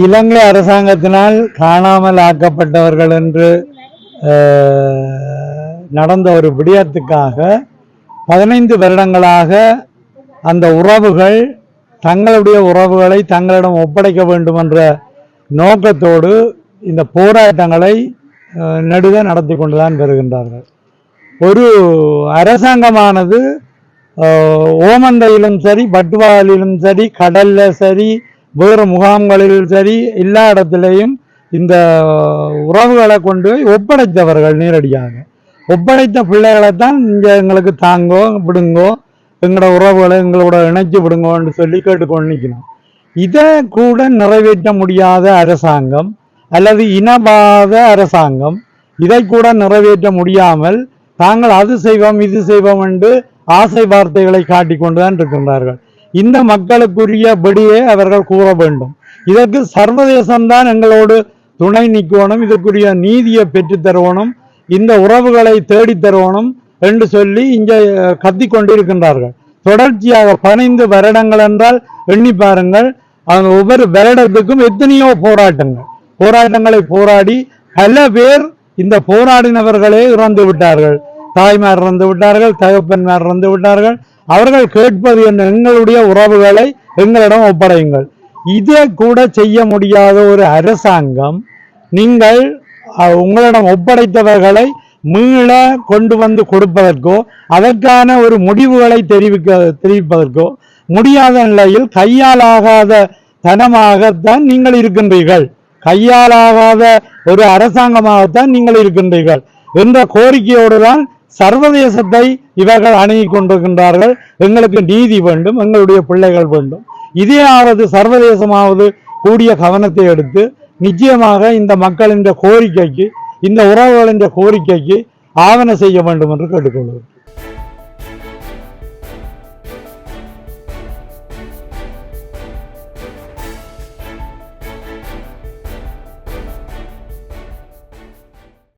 இலங்கை அரசாங்கத்தினால் காணாமல் ஆக்கப்பட்டவர்கள் என்று நடந்த ஒரு விடயத்துக்காக பதினைந்து வருடங்களாக அந்த உறவுகள் தங்களுடைய உறவுகளை தங்களிடம் ஒப்படைக்க வேண்டும் என்ற நோக்கத்தோடு இந்த போராட்டங்களை அஹ், நெடுக நடத்தி கொண்டுதான் வருகின்றார்கள். ஒரு அரசாங்கமானது ஓமந்தையிலும் சரி பட்டுவாலிலும் சரி கடல்ல சரி வேறு முகாம்களில் சரி எல்லா இடத்துலையும் இந்த உறவுகளை கொண்டு போய் ஒப்படைத்தவர்கள் நேரடியாக. ஒப்படைத்த பிள்ளைகளை தான் இங்கே எங்களுக்கு தாங்கோ விடுங்கோ எங்களோட உறவுகளை எங்களோட இணைச்சு விடுங்கோன்னு சொல்லி கேட்டுக்கொண்டு நிற்கணும் இதை கூட நிறைவேற்ற முடியாத அரசாங்கம் அல்லது இனவாத அரசாங்கம் இதை கூட நிறைவேற்ற முடியாமல் தாங்கள் அது செய்வோம் இது செய்வோம் என்று ஆசை வார்த்தைகளை காட்டிக் கொண்டுதான் இருக்கின்றார்கள். இந்த மக்களுக்குரிய படியே அவர்கள் கூற வேண்டும். இதற்கு சர்வதேசம்தான் எங்களோடு துணை நிற்கணும் இதற்குரிய நீதியை பெற்றுத் தருவணும். இந்த உறவுகளை தேடித் தருவணும் என்று சொல்லி இங்கே கத்தி கொண்டிருக்கின்றார்கள். தொடர்ச்சியாக பதினைந்து வருடங்கள் என்றால் எண்ணி பாருங்கள் அந்த ஒவ்வொரு வருடத்துக்கும் எத்தனையோ போராட்டங்கள். போராட்டங்களை போராடி பல பேர் இந்த போராடினவர்களே இறந்து விட்டார்கள். தாய்மார் இறந்து விட்டார்கள் தகப்பன்மார் இறந்து விட்டார்கள். அவர்கள் கேட்பது என்ன? எங்களுடைய உறவுகளை எங்களிடம் ஒப்படையுங்கள். இதை கூட செய்ய முடியாத ஒரு அரசாங்கம் நீங்கள் உங்களிடம் ஒப்படைத்தவர்களை மீள கொண்டு வந்து கொடுப்பதற்கோ அதற்கான ஒரு முடிவுகளை தெரிவிக்க தெரிவிப்பதற்கோ முடியாத நிலையில் கையாலாகாத தனமாகத்தான் நீங்கள் இருக்கின்றீர்கள். கையாலாகாத ஒரு அரசாங்கமாகத்தான் நீங்கள் இருக்கின்றீர்கள். என்ற கோரிக்கையோடு தான் சர்வதேசத்தை இவர்கள் அணுகி கொண்டிருக்கின்றார்கள். எங்களுக்கு நீதி வேண்டும் எங்களுடைய பிள்ளைகள் வேண்டும். இதையாவது சர்வதேசமாவது கூடிய கவனத்தை எடுத்து நிச்சயமாக இந்த மக்களின் கோரிக்கைக்கு இந்த உறவுகளின் கோரிக்கைக்கு ஆவண செய்ய வேண்டும் என்று கேட்டுக்கொள்கிறேன்